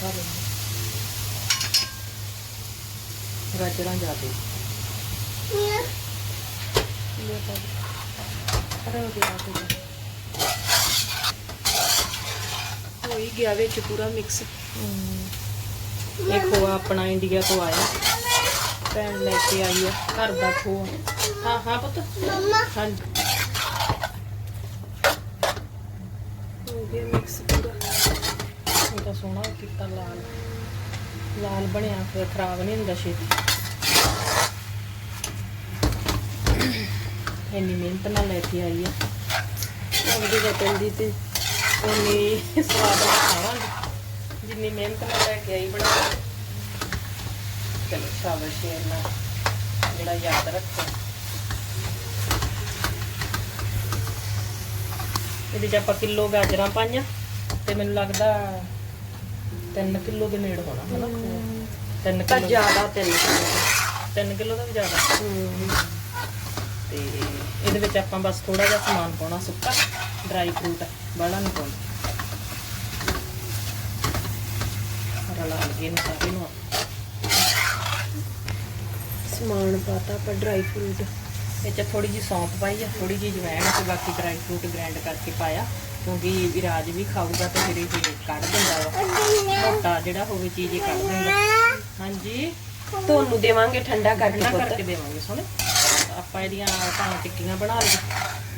ਖਾ ਲੈਂਦੇ ਗਾਜਰਾਂ ਪਾ ਦੇ। ਅਰੇ ਉਹ ਗਿਆ ਤੇ ਹੋ ਹੀ ਗਿਆ ਵਿੱਚ ਪੂਰਾ ਮਿਕਸ ਇਹ ਖੋਆ ਆਪਣਾ ਇੰਡੀਆ ਤੋਂ ਆਇਆ। ਭੈਣ ਲੈ ਕੇ ਆਈ ਆ ਘਰ ਦਾ ਖੋਆ ਹਾਂ ਹਾਂ ਪੁੱਤ। ਮੰਮਾ। ਹਾਂਜੀ। ਹੋ ਗਿਆ ਮਿਕਸ ਪੂਰਾ। ਇਹ ਤਾਂ ਸੋਹਣਾ ਕੀਤਾ ਲਾਲ। ਲਾਲ ਬਣਿਆ, ਫਿਰ ਖਰਾਬ ਨਹੀਂ ਹੁੰਦਾ ਛੇਤੀ। ਇੰਨੀ ਮਿਹਨਤ ਨਾਲ ਲੈ ਕੇ ਆਈ ਆ। ਉਹਦੇ ਦਾ ਪੈਂਦੀ ਤੇ ਉਨੀ ਸਵਾਦ ਖਾਵਾਂਗੇ। ਜਿੰਨੀ ਮਿਹਨਤ ਨਾਲ ਲੈ ਕੇ ਆਈ ਬਣਾ ਚਲੋ, ਸ਼ਾਬਾਸ਼ ਸ਼ੇਰ ਨਾਲ ਜਿਹੜਾ ਯਾਦ ਰੱਖਿਆ। ਇਹਦੇ ਚ ਆਪਾਂ ਕਿਲੋ ਗਾਜਰਾਂ ਪਾਈਆਂ, ਤੇ ਮੈਨੂੰ ਲੱਗਦਾ 3 ਕਿਲੋ ਦੇ ਨੇੜ ਹੋਣਾ ਹੈ ਨਾ 3 ਤਾਂ ਕਿਲੋ ਜ਼ਿਆਦਾ ਤਿੰਨ 3 ਕਿਲੋ ਦਾ ਵੀ ਜ਼ਿਆਦਾ? ਤੇ ਇਹਦੇ ਵਿੱਚ ਆਪਾਂ ਬਸ ਥੋੜਾ ਜਿਹਾ ਸਮਾਨ ਪਾਉਣਾ ਸੁੱਕਾ ਡਰਾਈ ਫਰੂਟ ਬਾਹਲਾ ਨਹੀਂ ਪਾਉਣਾ। ਰਲਾ ਲਈਏ ਨੂੰ ਸਾਰੇ ਨੂੰ ਸਮਾਨ ਪਾਤਾ ਆਪਾਂ ਡਰਾਈ ਫਰੂਟ ਇਹ ਚ ਥੋੜੀ ਜਿਹੀ ਸੌਂਫ ਪਾਈ ਆ ਥੋੜੀ ਜਿਹੀ ਜਵੈਣ ਤੇ ਬਾਕੀ ਡਰਾਈ ਫਰੂਟ ਗ੍ਰਾਈਂਡ ਕਰਕੇ ਪਾਇਆ। ਕਿਉਂਕਿ ਵਿਰਾਜ ਵੀ ਖਾਊਗਾ ਤੇ ਫਿਰ ਇਹ ਕੱਢ ਦਿੰਦਾ ਵਾ। ਮੋਟਾ ਜਿਹੜਾ ਹੋਵੇ ਚੀਜ਼ ਇਹ ਕੱਢ ਦਿੰਦਾ। ਹਾਂਜੀ। ਤੁਹਾਨੂੰ ਦੇਵਾਂਗੇ ਠੰਡਾ ਕਰਕੇ ਠੰਡਾ ਕਰਕੇ ਦੇਵਾਂਗੇ ਸੋਹਣੇ। ਆਪਾਂ ਇਹਦੀਆਂ ਭਾਵੇਂ ਟਿੱਕੀਆਂ ਬਣਾ ਲਈਏ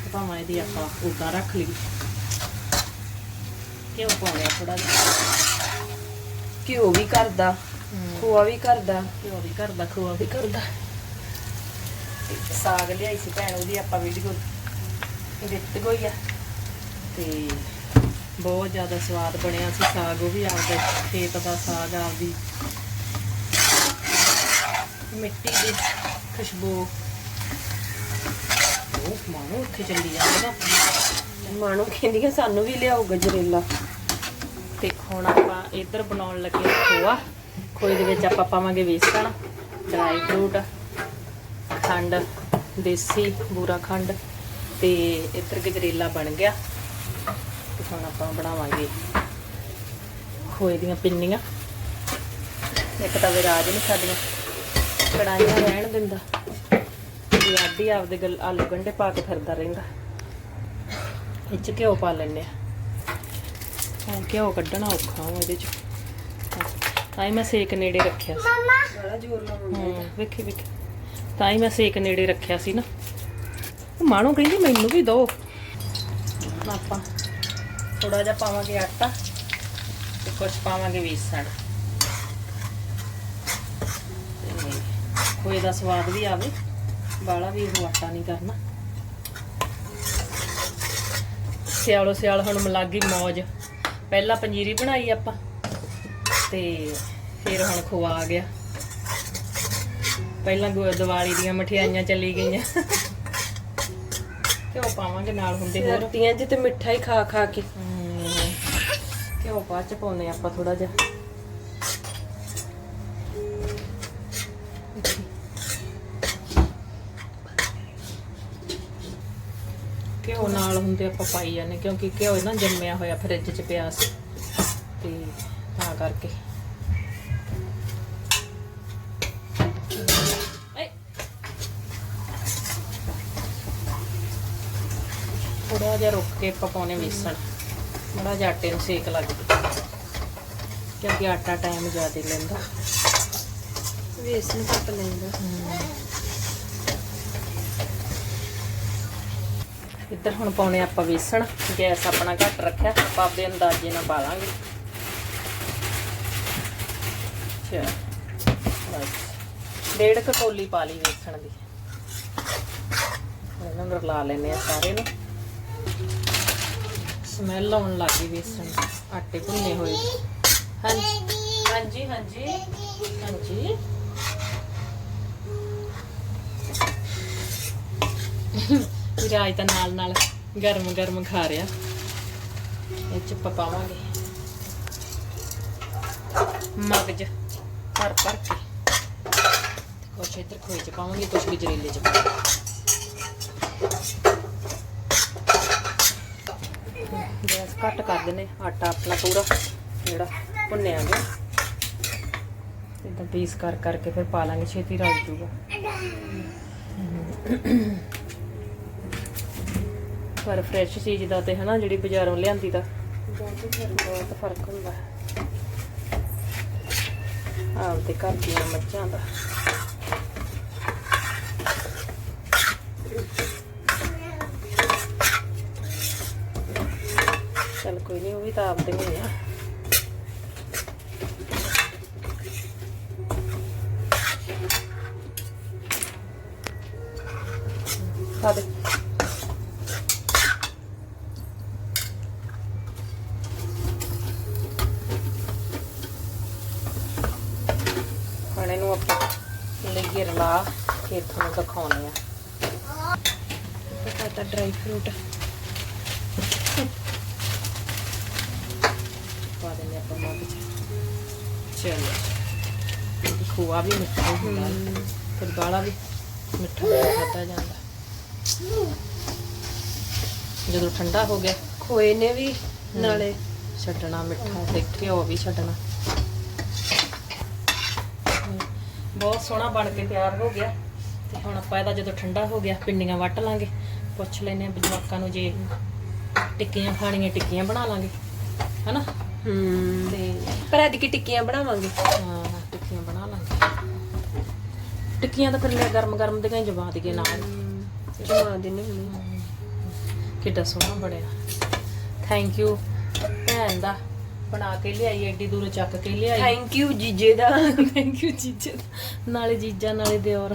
ਤੇ ਭਾਵੇਂ ਇਹਦੀ ਆਪਾਂ ਉਦਾਂ ਰੱਖ ਲਈਏ। ਕਿਉਂ ਪਾਉਣੇ ਥੋੜਾ ਜਿਹਾ। ਘਿਓ ਵੀ ਕਰਦਾ ਖੋਆ ਵੀ ਕਰਦਾ। ਘਿਓ ਵੀ ਘਰ ਦਾ ਖੋਆ ਵੀ ਕਰਦਾ। ਸਾਗ ਲਿਆਈ ਸੀ ਭੈਣ ਉਹਦੀ ਆਪਾਂ ਵੀਡੀਓ ਦਿੱਤ ਗਈ ਆ। ਤੇ ਬਹੁਤ ਜ਼ਿਆਦਾ ਸਵਾਦ ਬਣਿਆ ਸੀ ਸਾਗ, ਉਹ ਵੀ ਆਪਦਾ ਖੇਤ ਦਾ ਸਾਗ, ਆਪਦੀ ਮਿੱਟੀ ਦੀ ਖੁਸ਼ਬੂ। ਉਹ ਮਾਨੋ ਉੱਥੇ ਚੱਲੀ ਜਾਂਦਾ ਨਾ। ਮਾਣੋ ਕਹਿੰਦੀਆਂ ਸਾਨੂੰ ਵੀ ਲਿਆਓ ਗਜਰੇਲਾ। ਤੇ ਹੁਣ ਆਪਾਂ ਇੱਧਰ ਬਣਾਉਣ ਲੱਗੇ ਖੋਆ। ਖੋਏ ਦੇ ਵਿੱਚ ਆਪਾਂ ਪਾਵਾਂਗੇ ਵੇਸਣ, ਡਰਾਈ ਫਰੂਟ, ਖੰਡ, ਦੇਸੀ ਬੂਰਾ ਖੰਡ ਤੇ ਇੱਧਰ ਗਜਰੇਲਾ ਬਣ ਗਿਆ। ਤੇ ਹੁਣ ਆਪਾਂ ਬਣਾਵਾਂਗੇ ਖੋਏ ਦੀਆਂ ਪਿੰਨੀਆਂ। ਇੱਕ ਤਾਂ ਵਿਰਾਜ ਨਹੀਂ ਸਾਡੀਆਂ ਕੜਾਈਆਂ ਰਹਿਣ ਦਿੰਦਾ। ਆਡੀ ਆਪਦੇ ਗਲ ਆਲੂ ਗੰਢੇ ਪਾ ਕੇ ਫਿਰਦਾ ਰਹਿੰਦਾ। ਇਹ ਚ ਘਿਓ ਪਾ ਲੈਣੇ ਆ ਹੁਣ ਘਿਓ ਕੱਢਣਾ ਔਖਾ ਵਾ ਇਹਦੇ ਚ। ਤਾਂ ਹੀ ਮੈਂ ਸੇਕ ਨੇੜੇ ਰੱਖਿਆ ਸੀ। ਬੜਾ ਜ਼ੋਰ ਲਾਉਂਦਾ ਹਾਂ ਵੇਖੀ ਵੇਖੀ। ਤਾਂ ਹੀ ਮੈਂ ਸੇਕ ਨੇੜੇ ਰੱਖਿਆ ਸੀ ਨਾ। ਉਹ ਮਾਣੋ ਕਹਿੰਦੀ ਮੈਨੂੰ ਵੀ ਹੁਣ ਆਪਾਂ ਥੋੜਾ ਜਿਹਾ ਪਾਵਾਂਗੇ ਆਟਾ ਤੇ ਕੁਝ ਪਾਵਾਂਗੇ ਵੇਸਣ। ਤੇ ਕੋਈ ਦਾ ਸਵਾਦ ਵੀ ਆਵੇ ਬਾਲਾ ਵੀ ਉਹ ਆਟਾ ਨਹੀਂ ਕਰਨਾ। ਸਿਆਲੋ ਸਿਆਲ ਹੁਣ ਮਲਾਗੀ ਮੌਜ। ਪਹਿਲਾਂ ਪੰਜੀਰੀ ਬਣਾਈ ਆਪਾਂ, ਤੇ ਫਿਰ ਹੁਣ ਖਵਾ ਆ ਗਿਆ। ਪਹਿਲਾਂ ਗੁ- ਦੀਵਾਲੀ ਦੀਆਂ ਮਠਿਆਈਆਂ ਚੱਲੀ ਗਈਆਂ। ਘਿਓ ਪਾਵਾਂਗੇ ਨਾਲ ਹੁੰਦੇ ਹੋਰ। ਸਰਦੀਆਂ 'ਚ ਤੇ ਮਿੱਠਾ ਹੀ ਖਾ ਖਾ ਕੇ। ਘਿਓ ਬਾਅਦ ਚ ਪਾਉਨੇ ਆਪਾਂ ਥੋੜਾ ਜਿਹਾ। ਘਿਓ ਨਾਲ ਹੁੰਦੇ ਆਪਾਂ ਪਾਈ ਜਾਂਦੇ ਕਿਉਂਕਿ ਘਿਓ ਨਾ ਜੰਮਿਆ ਹੋਇਆ ਫਰਿੱਜ 'ਚ ਪਿਆ ਸੀ। ਤੇ ਤਾਂ ਕਰਕੇ। ਜਿਹਾ ਰੁੱਕ ਕੇ ਆਪਾਂ ਪਾਉਣੇ ਵੇਸਣ। ਥੋੜਾ ਜਿਹਾ ਆਟੇ ਨੂੰ ਸੇਕ ਲੱਗ ਜੇ ਕਿਉਂਕਿ ਆਟਾ ਟਾਈਮ ਜ਼ਿਆਦਾ ਲੈਂਦਾ। ਵੇਸਣ ਘੱਟ ਲੈਂਦਾ। ਇੱਧਰ ਹੁਣ ਪਾਉਣੇ ਆਪਾਂ ਵੇਸਣ। ਗੈਸ ਆਪਣਾ ਘੱਟ ਰੱਖਿਆ। ਆਪਾਂ ਆਪਦੇ ਅੰਦਾਜ਼ੇ ਨਾਲ ਪਾ ਲਾਂਗੇ ਅੱਛਾ ਡੇਢ ਕੁ ਕੌਲੀ ਪਾ ਲਈ ਵੇਸਣ ਦੀ। ਇਹਨਾਂ ਨੂੰ ਰਲਾ ਲੈਨੇ ਆ ਸਾਰੇ ਨੂੰ। ਸਮੈਲ ਆਉਣ ਲੱਗ ਗਈ ਵੇਸਣ ਆਟੇ ਭੁੰਨੇ ਹੋਏ। ਹਾਂਜੀ ਹਾਂਜੀ ਹਾਂਜੀ ਹਾਂਜੀ। ਵਿਰਾਜ ਤਾਂ ਨਾਲ ਨਾਲ ਗਰਮ ਗਰਮ ਖਾ ਰਿਹਾ। ਇਹ ਚ ਆਪਾਂ ਪਾਵਾਂਗੇ। ਮਗਜ ਭਰ ਭਰ ਕੇ। ਕੁਛ ਇੱਧਰ ਖੋਏ ਚ ਪਾਵਾਂਗੇ, ਕੁਛ ਗਜਰੇਲੇ ਚ ਪਾਵਾਂਗੇ। ਗੈਸ ਘੱਟ ਕਰ ਦਿੰਨੇ ਆਟਾ ਆਪਣਾ ਪੂਰਾ ਜਿਹੜਾ ਭੁੰਨਿਆ ਗਿਆ। ਇਦਾਂ ਪੀਸ ਕਰ ਕਰਕੇ ਫਿਰ ਪਾ ਲਾਂਗੇ, ਛੇਤੀ ਰਲ ਜੂਗਾ। ਪਰ ਫਰੈਸ਼ ਚੀਜ਼ ਦਾ ਤੇ ਹਨਾ, ਜਿਹੜੀ ਬਾਜ਼ਾਰੋਂ ਲਿਆਂਦੀ ਦਾ, ਬਹੁਤ ਫ਼ਰਕ ਹੁੰਦਾ। ਹੈ ਆਪਦੇ ਘਰ ਦੀਆਂ ਮੱਝਾਂ ਦਾ ਚਲ ਕੋਈ ਨਹੀਂ ਉਹ ਵੀ ਤਾਂ ਆਪਦੇ ਹੀ ਆ। ਦੇ। ਹੁਣ ਇਹਨੂੰ ਆਪਾਂ ਲਈਏ ਰਲਾ ਫਿਰ ਤੁਹਾਨੂੰ ਦਿਖਾਉਣੇ ਆ। ਪਤਾ ਡਰਾਈ ਫਰੂਟ ਪਾ ਦਿੰਦੇ ਆਪਾਂ ਮੱਗ ਚ ਚਲੋ। ਖੋਆ ਵੀ ਮਿੱਠਾ ਹੀ ਹੁੰਦਾ ਹੈ, ਫਿਰ ਗਾਲਾ ਵੀ ਮਿੱਠਾ ਬੜਾ ਖਾਦਾ ਜਾਂਦਾ। ਜਦੋਂ ਠੰਡਾ ਹੋ ਗਿਆ ਖੋਏ ਨੇ ਵੀ ਨਾਲੇ। ਛੱਡਣਾ ਮਿੱਠਾ ਤੇ ਘਿਓ ਵੀ ਛੱਡਣਾ। ਬਹੁਤ ਸੋਹਣਾ ਬਣ ਕੇ ਤਿਆਰ ਹੋ ਗਿਆ। ਤੇ ਹੁਣ ਆਪਾਂ ਇਹਦਾ ਜਦੋਂ ਠੰਡਾ ਹੋ ਗਿਆ ਪਿੰਨੀਆਂ ਵੱਟ ਲਾਂਗੇ। ਪੁੱਛ ਲੈਨੇ ਆ ਜਵਾਕਾਂ ਨੂੰ ਜੇ ਟਿੱਕੀਆਂ ਖਾਣੀਆਂ ਟਿੱਕੀਆਂ ਬਣਾ ਲਾਂਗੇ। ਹਨਾ? ਹੂੰ। ਤੇ ਪਰ ਅੱਜ ਕੀ ਟਿੱਕੀਆਂ ਬਣਾਵਾਂਗੇ? ਹਾਂ ਟਿੱਕੀਆਂ ਬਣਾ ਲਾਂਗੇ। ਟਿੱਕੀਆਂ ਤਾਂ ਫਿਰ ਲੈ ਗਰਮ ਗਰਮ ਦੀਆਂ ਹੀ ਜਵਾ ਦਈਏ ਨਾਲ ਜਮਾ ਦੇਣੀ ਹੁਣੀ ਕਿੱਡਾ ਸੋਹਣਾ ਬਣਿਆ। ਥੈਂਕ ਯੂ ਭੈਣ ਦਾ। ਬਣਾ ਕੇ ਲਿਆਈ ਐਡੀ ਦੂਰੋਂ ਚੱਕ ਕੇ ਲਿਆਈ। ਥੈਂਕ ਯੂ ਜੀਜੇ ਦਾ। ਥੈਂਕ ਯੂ ਜੀਜੇ ਨਾਲੇ ਜੀਜਾ ਨਾਲੇ ਦਿਓਰ।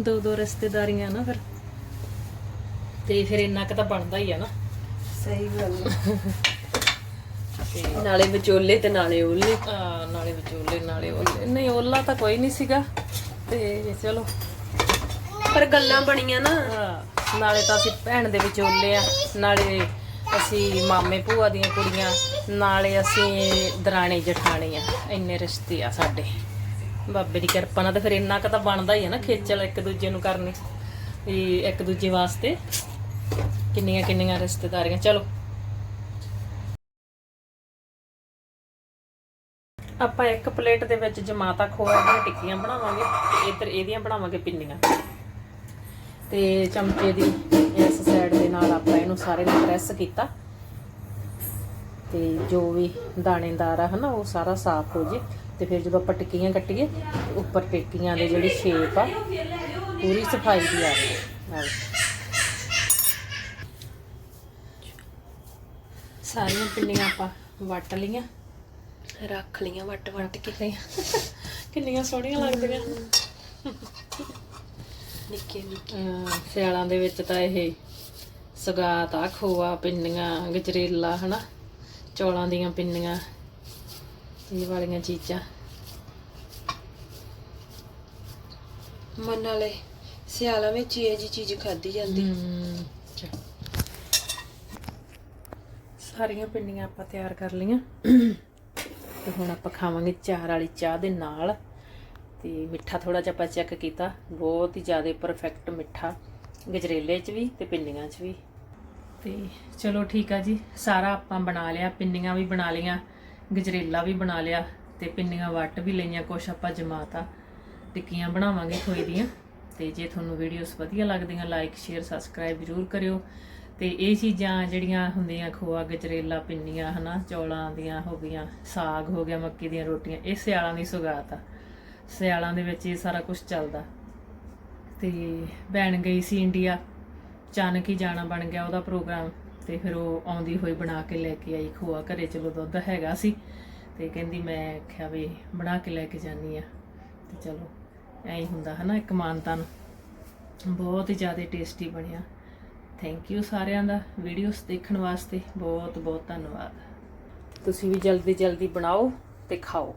ਦੋ ਦੋ ਰਿਸ਼ਤੇਦਾਰੀਆਂ ਨਾ ਫਿਰ। ਤੇ ਫਿਰ ਇੰਨਾ ਕੁ ਤਾਂ ਬਣਦਾ ਹੀ ਆ ਨਾ। ਸਹੀ ਗੱਲ ਤੇ ਨਾਲੇ ਵਿਚੋਲੇ ਤੇ ਨਾਲੇ ਓਲੇ। ਆ, ਨਾਲੇ ਵਿਚੋਲੇ ਨਾਲੇ ਓਲੇ। ਨਹੀਂ ਓਲਾ ਤਾਂ ਕੋਈ ਨਹੀਂ ਸੀਗਾ। ਤੇ ਚਲੋ। ਪਰ ਗੱਲਾਂ ਬਣੀਆਂ ਨਾ। ਹਾਂ, ਨਾਲੇ ਤਾਂ ਅਸੀਂ ਭੈਣ ਦੇ ਵਿਚੋਲੇ ਆ। ਨਾਲੇ ਅਸੀਂ ਮਾਮੇ ਭੂਆ ਦੀਆਂ ਕੁੜੀਆਂ। ਨਾਲੇ ਅਸੀਂ ਦਰਾਣੇ ਜਠਾਣੀ ਆ। ਇੰਨੇ ਰਿਸ਼ਤੇ ਆ ਸਾਡੇ। ਬਾਬੇ ਦੀ ਕਿਰਪਾ ਨਾਲ ਤਾਂ ਫਿਰ ਇੰਨਾ ਕੁ ਤਾਂ ਬਣਦਾ ਹੀ ਆ ਨਾ ਖੇਚਲ ਇੱਕ ਦੂਜੇ ਨੂੰ ਕਰਨੀ। ਵੀ ਇੱਕ ਦੂਜੇ ਵਾਸਤੇ ਕਿੰਨੀਆਂ ਕਿੰਨੀਆਂ ਰਿਸ਼ਤੇਦਾਰੀਆਂ। ਚਲੋ। ਆਪਾਂ ਇੱਕ ਪਲੇਟ ਦੇ ਵਿੱਚ ਜਮਾਤਾ ਖੋਆ ਦੀਆਂ ਟਿੱਕੀਆਂ ਬਣਾਵਾਂਗੇ ਤੇ ਇੱਧਰ ਇਹਦੀਆਂ ਬਣਾਵਾਂਗੇ ਪਿੰਨੀਆਂ। ਤੇ ਚਮਚੇ ਦੀ ਇਸ ਸਾਈਡ ਦੇ ਨਾਲ ਆਪਾਂ ਇਹਨੂੰ ਸਾਰੇ ਨੂੰ ਪ੍ਰੈਸ ਕੀਤਾ। ਤੇ ਜੋ ਵੀ ਦਾਣੇਦਾਰ ਆ ਹਨਾ, ਉਹ ਸਾਰਾ ਸਾਫ਼ ਹੋ ਜੇ। ਤੇ ਫਿਰ ਜਦੋਂ ਆਪਾਂ ਟਿੱਕੀਆਂ ਕੱਟੀਏ, ਉੱਪਰ ਟਿੱਕੀਆਂ ਦੇ ਜਿਹੜੀ ਸ਼ੇਪ ਆ, ਪੂਰੀ ਸਫ਼ਾਈ ਦੀ ਆ ਰਹੀ ਸਾਰੀਆਂ ਪਿੰਨੀਆਂ ਆਪਾਂ ਵੱਟ ਲਈਆਂ। ਰੱਖ ਲੀਆਂ ਵੱਟ ਵੱਟ ਕੇ ਕਿੰਨੀਆਂ ਕਿੰਨੀਆਂ ਸੋਹਣੀਆਂ ਲੱਗਦੀਆਂ। ਨਿੱਕੇ ਨਿੱਕੇ। ਸਿਆਲਾਂ ਦੇ ਵਿੱਚ ਤਾਂ ਇਹ ਸਗਾਤ ਆ ਖੋਆ ਪਿੰਨੀਆਂ ਗਜਰੇਲਾ ਹਨਾ? ਚੌਲਾਂ ਦੀਆਂ ਪਿੰਨੀਆਂ ਇਹ ਵਾਲੀਆਂ ਚੀਜ਼ਾਂ। ਮਨ ਨਾਲੇ ਸਿਆਲਾਂ ਵਿੱਚ ਇਹ ਜੀ ਚੀਜ਼ ਖਾਦੀ ਜਾਂਦੀ। ਸਾਰੀਆਂ ਪਿੰਨੀਆਂ ਆਪਾਂ ਤਿਆਰ ਕਰ ਲਈਆਂ। ਤੇ ਹੁਣ ਆਪਾਂ ਖਾਵਾਂਗੇ ਚਾਰ ਵਾਲੀ ਚਾਹ ਦੇ ਨਾਲ। ਤੇ ਮਿੱਠਾ ਥੋੜਾ ਜਿਹਾ ਆਪਾਂ ਚੈੱਕ ਕੀਤਾ। ਬਹੁਤ ਹੀ ਜ਼ਿਆਦਾ ਪਰਫੈਕਟ ਮਿੱਠਾ। ਗਜਰੇਲੇ 'ਚ ਵੀ ਤੇ ਪਿੰਨੀਆਂ 'ਚ ਵੀ। ਤੇ ਚਲੋ ਠੀਕ ਆ ਜੀ। ਸਾਰਾ ਆਪਾਂ ਬਣਾ ਲਿਆ। ਪਿੰਨੀਆਂ ਵੀ ਬਣਾ ਲਈਆਂ। ਗਜਰੇਲਾ ਵੀ ਬਣਾ ਲਿਆ। ਤੇ ਪਿੰਨੀਆਂ ਵੱਟ ਵੀ ਲਈਆਂ। ਕੁਛ ਆਪਾਂ ਜਮਾਤਾ ਟਿੱਕੀਆਂ ਬਣਾਵਾਂਗੇ ਖੋਏ ਦੀਆਂ। ਤੇ ਜੇ ਤੁਹਾਨੂੰ ਵੀਡੀਓਜ਼ ਵਧੀਆ ਲੱਗਦੀਆਂ ਲਾਈਕ ਸ਼ੇਅਰ ਸਬਸਕ੍ਰਾਈਬ ਜ਼ਰੂਰ ਕਰਿਓ। ਤੇ ਇਹ ਚੀਜ਼ਾਂ ਜਿਹੜੀਆਂ ਹੁੰਦੀਆਂ ਖੋਆ, ਗਜਰੇਲਾ, ਪਿੰਨੀਆਂ, ਹਨਾ, ਚੌਲਾਂ ਦੀਆਂ ਹੋ ਗਈਆਂ, ਸਾਗ ਹੋ ਗਿਆ, ਮੱਕੀ ਦੀਆਂ ਰੋਟੀਆਂ, ਇਹ ਸਿਆਲਾਂ ਦੀ ਸੁਗਾਤ ਆ। ਸਿਆਲਾਂ ਦੇ ਵਿੱਚ ਇਹ ਸਾਰਾ ਕੁਝ ਚੱਲਦਾ। ਤੇ ਭੈਣ ਗਈ ਸੀ ਇੰਡੀਆ ਅਚਾਨਕ ਹੀ ਜਾਣਾ ਬਣ ਗਿਆ ਉਹਦਾ ਪ੍ਰੋਗਰਾਮ, ਤੇ ਫਿਰ ਉਹ ਆਉਂਦੀ ਹੋਈ ਬਣਾ ਕੇ ਲੈ ਕੇ ਆਈ ਖੋਆ, ਘਰੇ ਚਲੋ ਦੁੱਧ ਹੈਗਾ ਸੀ, ਤੇ ਕਹਿੰਦੀ ਮੈਂ ਆਖਿਆ ਵੀ ਬਣਾ ਕੇ ਲੈ ਕੇ ਜਾਨੀ ਆ। ਤੇ ਚਲੋ, ਐਂ ਹੀ ਹੁੰਦਾ, ਹਨਾ, ਇੱਕ ਮਾਨਤਾ ਨੂੰ ਬਹੁਤ ਹੀ ਜ਼ਿਆਦਾ ਟੇਸਟੀ ਬਣਿਆ। ਥੈਂਕ ਯੂ ਸਾਰਿਆਂ ਦਾ ਵੀਡੀਓਸ ਦੇਖਣ ਵਾਸਤੇ ਬਹੁਤ ਬਹੁਤ ਧੰਨਵਾਦ। ਤੁਸੀਂ ਵੀ ਜਲਦੀ ਜਲਦੀ ਬਣਾਓ ਤੇ ਖਾਓ।